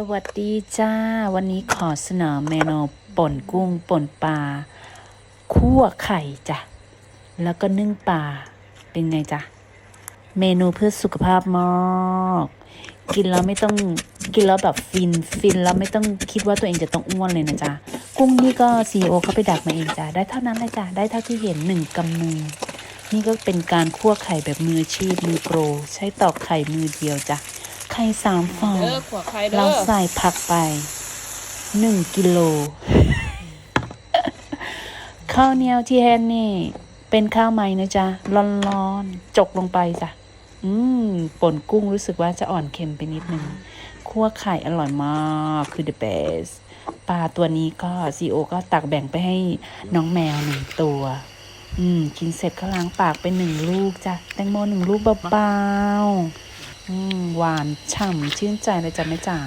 สวัสดีจ้า วันนี้ขอเสนอเมนูป่นกุ้งป่นปลาคั่วไข่จ้ะ แล้วก็นึ่งปลาเป็นไงจ๊ะเมนูเพื่อสุขภาพมากกินแล้วไม่ต้องกินแล้วแบบฟินฟินแล้วไม่ต้องคิดว่าตัวเองจะต้องอ้วนเลยนะจ๊ะ กุ้งนี่ก็ซีโอเขาไปดักมาเองจ้ะ ได้เท่านั้นเลยจ้ะ ได้เท่าที่เห็นหนึ่งกำมือ นี่ก็เป็นการคั่วไข่แบบมือชีพมือโปร ใช้ตอกไข่มือเดียวจ้ะ ไข่สามฟองเด้อขวไข่เด้เราอใส่ผักไปหนึ่งกิโลข้าวเหนียวที่แฮนนี่ เป็นข้าวไหมนะจ๊ะร้อนๆจกลงไปจ้ะอืมป่นกุ้งรู้สึกว่าจะอ่อนเค็มไปนิดนึงคั่วไข่อร่อยมากคือ the best ปลาตัวนี้ก็ซีโอก็ตักแบ่งไปให้น้องแมวหนึ่งตัว อืม กินเสร็จก็ล้างปากไปหนึ่งลูกจ้ะแตงโมหนึ่งลูกเบาๆอืม หวานฉ่ำชื่นใจเลยจ้ะแม่จ๋า